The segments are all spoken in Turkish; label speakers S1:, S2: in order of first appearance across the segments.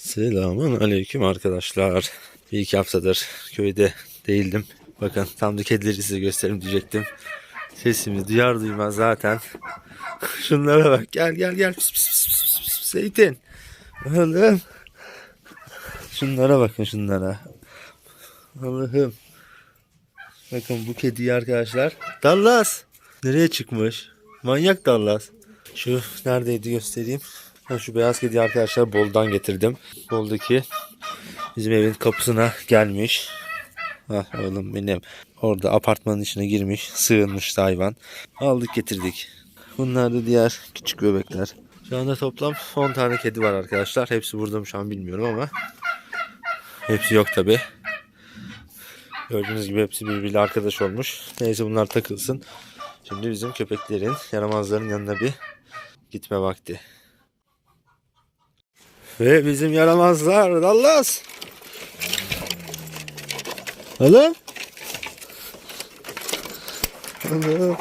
S1: Selamun aleyküm arkadaşlar. Bir iki haftadır köyde değildim. Bakın tam da kedileri size göstereyim diyecektim. Sesimi duyar duymaz zaten. Şunlara bak gel gel gel. Pis, pis, pis, pis, pis, pis. Zeytin. Oğlum. Şunlara bakın şunlara. Allah'ım. Bakın bu kediyi arkadaşlar. Dallas. Nereye çıkmış? Manyak Dallas. Şu neredeydi göstereyim. Şu beyaz kedi arkadaşlar Bol'dan getirdim. Bol'daki bizim evin kapısına gelmiş. Ha oğlum benim. Orada apartmanın içine girmiş. Sığınmış hayvan. Aldık getirdik. Bunlar da diğer küçük bebekler. Şu anda toplam 10 tane kedi var arkadaşlar. Hepsi burada mı şu an bilmiyorum ama. Hepsi yok tabi. Gördüğünüz gibi hepsi birbiriyle arkadaş olmuş. Neyse bunlar takılsın. Şimdi bizim köpeklerin, yaramazların yanına bir gitme vakti. Ve bizim yaramazlar Dallas. Oğlum. Oğlum.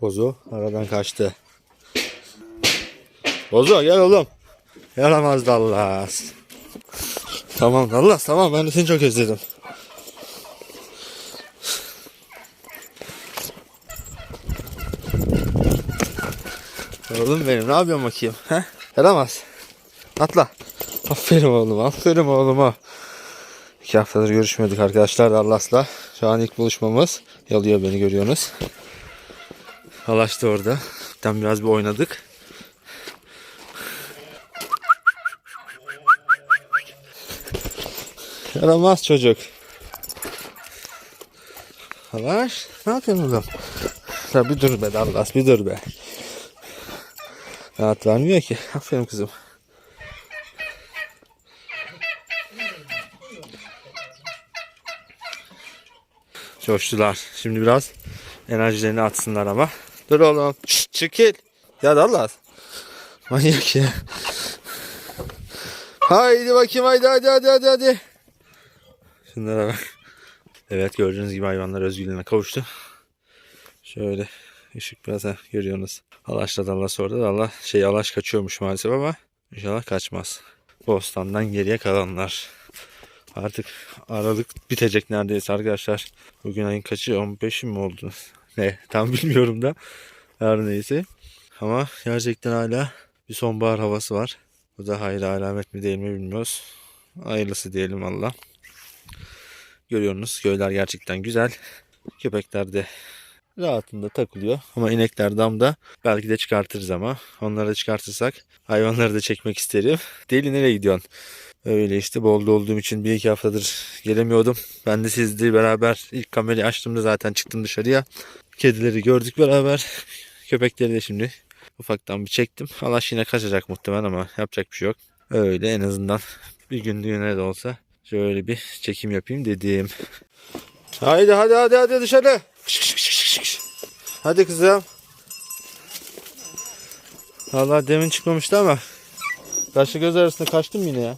S1: Bozo aradan kaçtı. Bozo gel oğlum. Yaramaz Dallas. Tamam Dallas tamam ben de seni çok özledim. Oğlum benim ne yapıyorsun bakayım? He? Yaramaz. Atla. Aferin oğlum aferin oğluma. İki haftadır görüşmedik arkadaşlar Dallas'la. Şu an ilk buluşmamız. Yalıyor beni görüyorsunuz. Halaş da orada. Tam biraz bir oynadık. Yaramaz çocuk. Halaş ne yapıyorsun oğlum? Ya bir dur be Dallas bir dur be. Rahat vermiyor ki. Aferin kızım. Coştular. Şimdi biraz enerjilerini atsınlar ama. Dur oğlum. Şşt, çekil. Ya Dallas. Manyak ya. Haydi bakayım haydi hadi hadi hadi hadi. Şunlara bak. Evet gördüğünüz gibi hayvanlar özgürlüğüne kavuştu. Şöyle ışık biraz ha, görüyorsunuz. Alaş'la Dallas orada. Dallas şey Alaş kaçıyormuş maalesef ama inşallah kaçmaz. Bostan'dan geriye kalanlar. Artık Aralık bitecek neredeyse arkadaşlar. Bugün ayın kaçı? 15'i mi oldu? Ne? Tam bilmiyorum da. Her neyse. Ama gerçekten hala bir sonbahar havası var. Bu da hayır alamet mi değil mi bilmiyoruz. Hayırlısı diyelim Allah. Görüyorsunuz köyler gerçekten güzel. Köpekler de rahatında takılıyor. Ama inekler damda belki de çıkartırız ama. Onları da çıkartırsak hayvanları da çekmek isterim. Deli nereye gidiyorsun? Öyle işte bolda olduğum için bir iki haftadır gelemiyordum. Ben de sizle beraber ilk kamerayı açtığımda zaten çıktım dışarıya. Kedileri gördük beraber. Köpekleri de şimdi ufaktan bir çektim. Alaş yine kaçacak muhtemelen ama yapacak bir şey yok. Öyle en azından bir günlüğüne de olsa şöyle bir çekim yapayım dedim. Haydi hadi hadi hadi dışarı. Hadi kızım. Allah demin çıkmamıştı ama kaşı göz arasında kaçtım yine ya.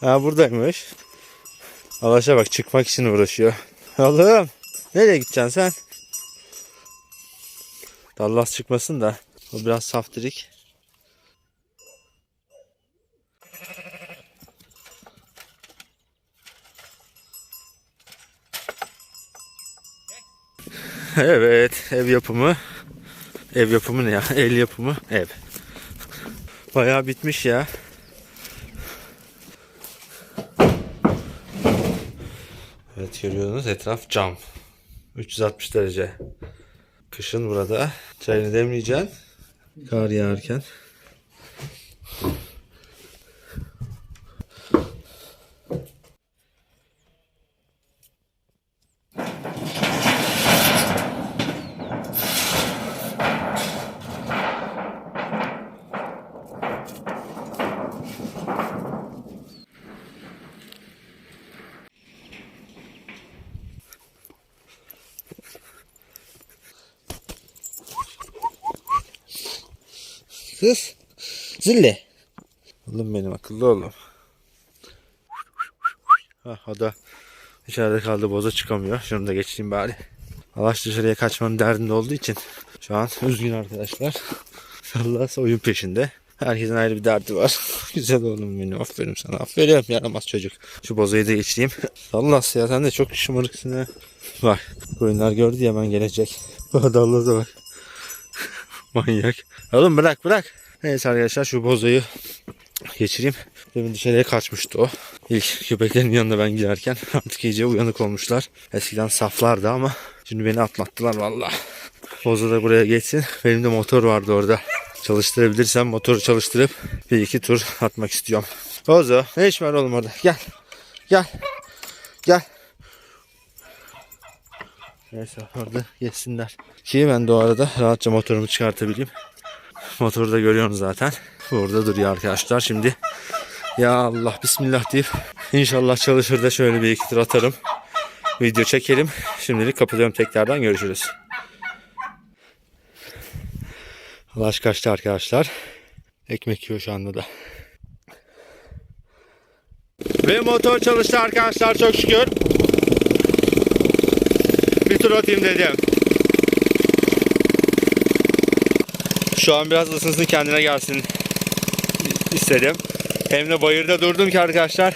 S1: Ha buradaymış. Alaşa bak çıkmak için uğraşıyor. Oğlum nereye gideceksin sen? Dallas çıkmasın da o biraz saftirik. Evet ev yapımı. Ev yapımı ne ya? El yapımı ev. Bayağı bitmiş ya. Evet görüyorsunuz etraf cam. 360 derece. Kışın burada çayını demleyeceksin. Kar yağarken. Kız. Zille. Oğlum benim akıllı oğlum. Ha, o da İçeride kaldı boza çıkamıyor. Şunu da geçeyim bari. Alaş dışarıya kaçmanın derdinde olduğu için şu an üzgün arkadaşlar. Allah oyun peşinde. Herkesin ayrı bir derdi var. Güzel oğlum benim. Aferin sana. Aferin yaramaz çocuk. Şu bozayı da geçeyim. Allah ya sen de çok şımarıksın ha. Bak koyunlar gördü ya hemen gelecek. Bak Dallas'a bak. Manyak. Oğlum bırak bırak. Neyse arkadaşlar şu bozoyu geçireyim. Demin dışarıya kaçmıştı o. İlk köpeklerin yanına ben giderken artık iyice uyanık olmuşlar. Eskiden saflardı ama şimdi beni atlattılar valla. Bozo da buraya geçsin. Benim de motor vardı orada. Çalıştırabilirsem motoru çalıştırıp bir iki tur atmak istiyorum. Bozo ne iş var oğlum orada? Gel. Gel. Gel. Neyse orada geçsinler. Ki ben de o arada rahatça motorumu çıkartabileyim. Motoru da görüyorsunuz zaten. Burada duruyor arkadaşlar. Şimdi ya Allah bismillah deyip inşallah çalışır da şöyle bir iki tur atarım. Video çekelim. Şimdilik kapatıyorum tekrardan görüşürüz. Ulaş kaçtı arkadaşlar. Ekmek yiyor şu anda da. Ve motor çalıştı arkadaşlar çok şükür. Bir tur atayım dedim. Şu an biraz ısınsın kendine gelsin istedim. Hem de bayırda durdum ki arkadaşlar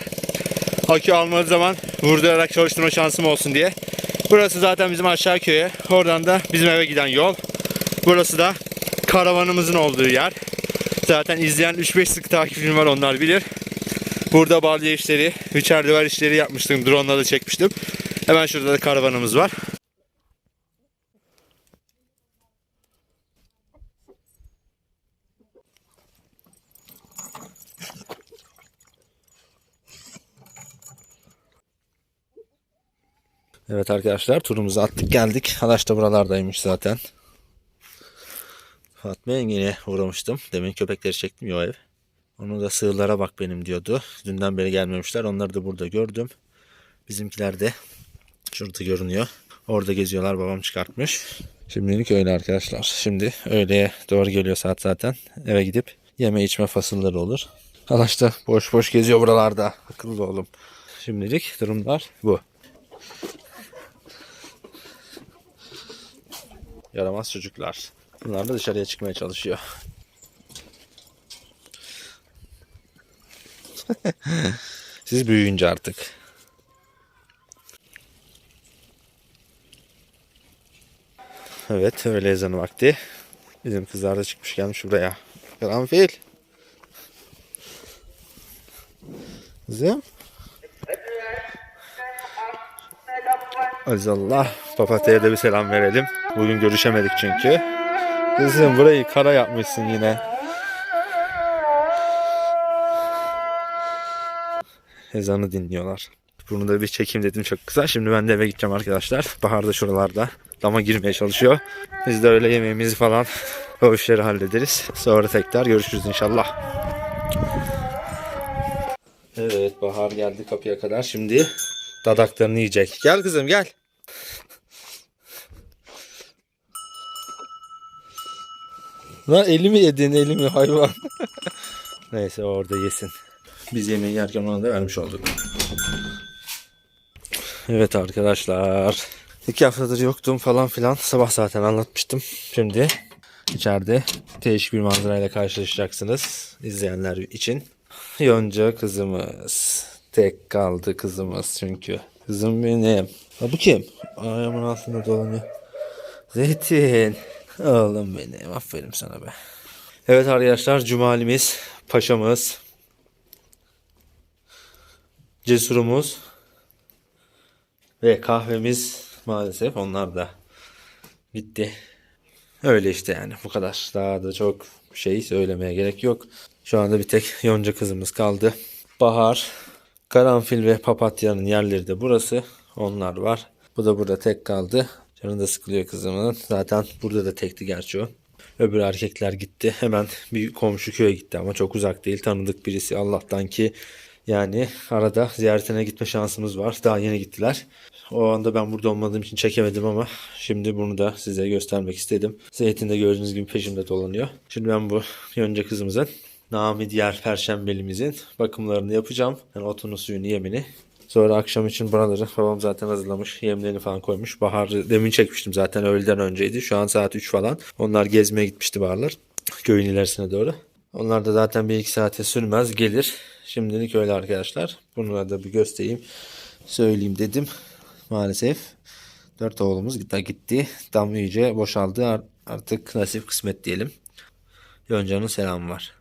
S1: akü almadığı zaman vurdurarak çalıştırma şansım olsun diye. Burası zaten bizim aşağı köye. Oradan da bizim eve giden yol. Burası da karavanımızın olduğu yer. Zaten izleyen 3-5 sık takipçim var onlar bilir. Burada balya işleri, üçer duvar işleri yapmıştım. Drone'la da çekmiştim. Hemen şurada da karavanımız var. Evet arkadaşlar turumuzu attık geldik. Halaş da buralardaymış zaten. Fatma yengeye uğramıştım. Demin köpekleri çektim ya ev. Onu da sığırlara bak benim diyordu. Dünden beri gelmemişler. Onları da burada gördüm. Bizimkiler de şurada görünüyor. Orada geziyorlar. Babam çıkartmış. Şimdilik öyle arkadaşlar. Şimdi öğleye doğru geliyor saat zaten. Eve gidip yeme içme fasılları olur. Halaş da boş boş geziyor buralarda. Akıllı oğlum. Şimdilik durumlar bu. Yaramaz çocuklar. Bunlar da dışarıya çıkmaya çalışıyor. Siz büyüyünce artık. Evet öğle ezanı vakti. Bizim kızlar da çıkmış gelmiş buraya. Karanfil. Kızım. Azallah. Papatya'ya da bir selam verelim. Bugün görüşemedik çünkü. Kızım burayı kara yapmışsın yine. Ezanı dinliyorlar. Bunu da bir çekeyim dedim çok güzel. Şimdi ben de eve gideceğim arkadaşlar. Bahar da şuralarda. Dama girmeye çalışıyor. Biz de öyle yemeğimizi falan o işleri hallederiz. Sonra tekrar görüşürüz inşallah. Evet Bahar geldi kapıya kadar. Şimdi dadaklarını yiyecek. Gel kızım gel. Lan elimi yedin elimi hayvan. Neyse orada yesin. Biz yemeği yerken ona da vermiş olduk. Evet arkadaşlar. İki haftadır yoktum falan filan. Sabah zaten anlatmıştım. Şimdi içeride değişik bir manzarayla karşılaşacaksınız. izleyenler için. Yonca kızımız. Tek kaldı kızımız çünkü. Kızım benim. Ha bu kim? Ayağımın altında dolanıyor. Zeytin. Oğlum benim. Aferin sana be. Evet arkadaşlar Cumalimiz, Paşamız, Cesurumuz ve kahvemiz maalesef onlar da bitti. Öyle işte yani bu kadar. Daha da çok şey söylemeye gerek yok. Şu anda bir tek yonca kızımız kaldı. Bahar, karanfil ve papatyanın yerleri de burası. Onlar var. Bu da burada tek kaldı. Canı da sıkılıyor kızımın. Zaten burada da tekti gerçi o. Öbür erkekler gitti. Hemen bir komşu köye gitti ama çok uzak değil. Tanıdık birisi Allah'tan ki yani arada ziyaretine gitme şansımız var. Daha yeni gittiler. O anda ben burada olmadığım için çekemedim ama şimdi bunu da size göstermek istedim. Zeytin de gördüğünüz gibi peşimde dolanıyor. Şimdi ben bu yonca kızımızın Nami diğer perşembelimizin bakımlarını yapacağım. Yani otunu suyunu yemini Sonra akşam için buraları babam zaten hazırlamış. Yemlerini falan koymuş. Baharı demin çekmiştim zaten öğleden önceydi. Şu an saat 3 falan. Onlar gezmeye gitmişti baharlar. Köyün ilerisine doğru. Onlar da zaten bir iki saate sürmez gelir. Şimdilik öyle arkadaşlar. Bunu da bir göstereyim. Söyleyeyim dedim. Maalesef. Dört oğlumuz da gitti. Dam iyice boşaldı. Ar- Artık nasip kısmet diyelim. Yonca'nın selamı var.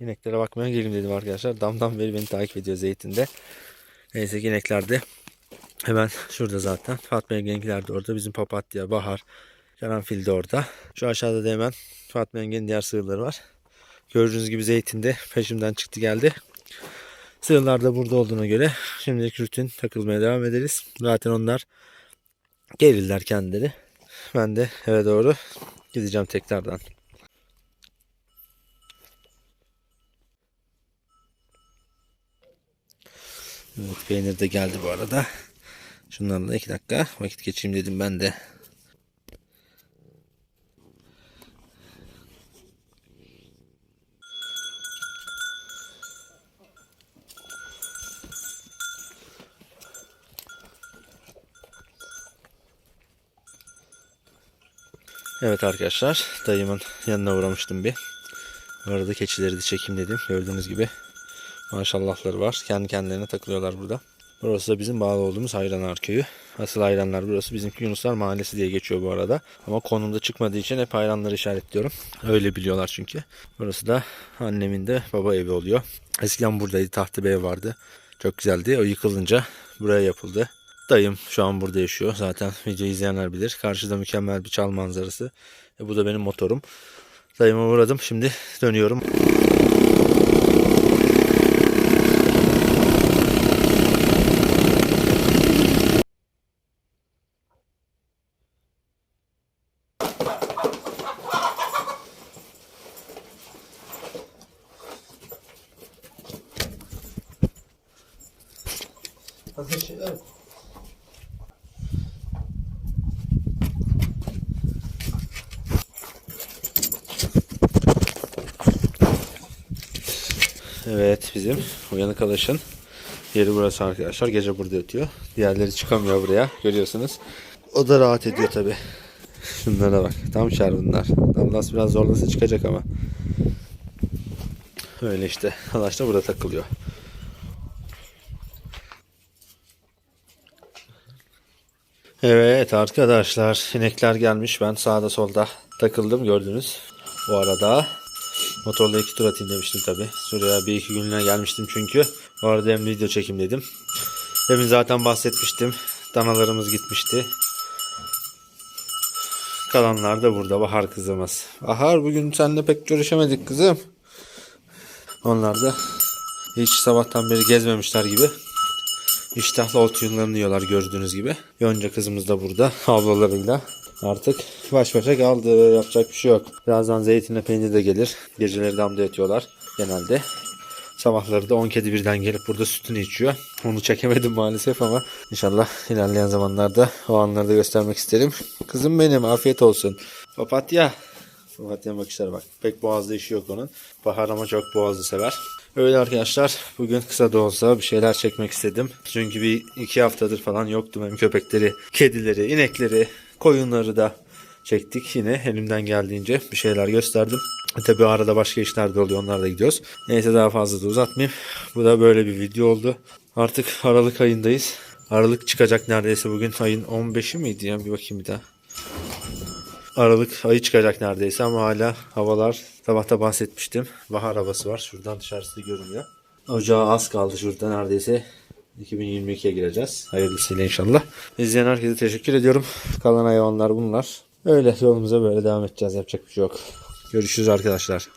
S1: İneklere bakmaya geleyim dedim arkadaşlar. Damdan beri beni takip ediyor zeytinde. Neyse ki inekler de hemen şurada zaten. Fatma yengenkiler de orada. Bizim papatya, bahar, karanfil de orada. Şu aşağıda da hemen Fatma yengenin diğer sığırları var. Gördüğünüz gibi zeytinde peşimden çıktı geldi. Sığırlar da burada olduğuna göre şimdilik rutin takılmaya devam ederiz. Zaten onlar gelirler kendileri. Ben de eve doğru gideceğim tekrardan. Evet peynir de geldi bu arada. Şunlarla iki dakika vakit geçeyim dedim ben de. Evet arkadaşlar dayımın yanına uğramıştım bir. Bu arada keçileri de çekeyim dedim. Gördüğünüz gibi maşallahları var. Kendi kendilerine takılıyorlar burada. Burası da bizim bağlı olduğumuz Hayranlar Köyü. Asıl hayranlar burası. Bizimki Yunuslar Mahallesi diye geçiyor bu arada. Ama konumda çıkmadığı için hep hayranları işaretliyorum. Öyle biliyorlar çünkü. Burası da annemin de baba evi oluyor. Eskiden buradaydı. Tahta bir ev vardı. Çok güzeldi. O yıkılınca buraya yapıldı. Dayım şu an burada yaşıyor. Zaten video izleyenler bilir. Karşıda mükemmel bir çal manzarası. E, bu da benim motorum. Dayıma uğradım. Şimdi dönüyorum. Evet bizim uyanık alışın yeri burası arkadaşlar. Gece burada yatıyor. Diğerleri çıkamıyor buraya. Görüyorsunuz. O da rahat ediyor tabi. Şunlara bak. Tam şer bunlar. Damlas biraz zorlasa çıkacak ama. Öyle işte. Alaş da burada takılıyor. Evet arkadaşlar inekler gelmiş ben sağda solda takıldım gördünüz. Bu arada motorla iki tur atayım demiştim tabi. Şuraya bir iki günlüğüne gelmiştim çünkü. Bu arada hem video çekim dedim. Demin zaten bahsetmiştim. Danalarımız gitmişti. Kalanlar da burada Bahar kızımız. Bahar bugün seninle pek görüşemedik kızım. Onlar da hiç sabahtan beri gezmemişler gibi. İştahla ot yunlarını yiyorlar gördüğünüz gibi. Yonca kızımız da burada ablalarıyla. Artık baş başa kaldı. Yapacak bir şey yok. Birazdan zeytinle peynir de gelir. Geceleri damda yatıyorlar genelde. Sabahları da 10 kedi birden gelip burada sütünü içiyor. Onu çekemedim maalesef ama inşallah ilerleyen zamanlarda o anları da göstermek isterim. Kızım benim afiyet olsun. Papatya. Papatya bakışlara bak. Pek boğazda işi yok onun. Bahar ama çok boğazı sever. Öyle arkadaşlar. Bugün kısa da olsa bir şeyler çekmek istedim. Çünkü bir iki haftadır falan yoktu benim köpekleri, kedileri, inekleri, koyunları da çektik. Yine elimden geldiğince bir şeyler gösterdim. E Tabi arada başka işler de oluyor. Onlara da gidiyoruz. Neyse daha fazla da uzatmayayım. Bu da böyle bir video oldu. Artık Aralık ayındayız. Aralık çıkacak neredeyse bugün. Ayın 15'i miydi ya? Bir bakayım bir daha. Aralık ayı çıkacak neredeyse ama hala havalar sabahta bahsetmiştim. Bahar havası var. Şuradan dışarısı görünüyor. Ocağa az kaldı şurada neredeyse 2022'ye gireceğiz. Hayırlısıyla inşallah. İzleyen herkese teşekkür ediyorum. Kalan hayvanlar bunlar. Öyle yolumuza böyle devam edeceğiz. Yapacak bir şey yok. Görüşürüz arkadaşlar.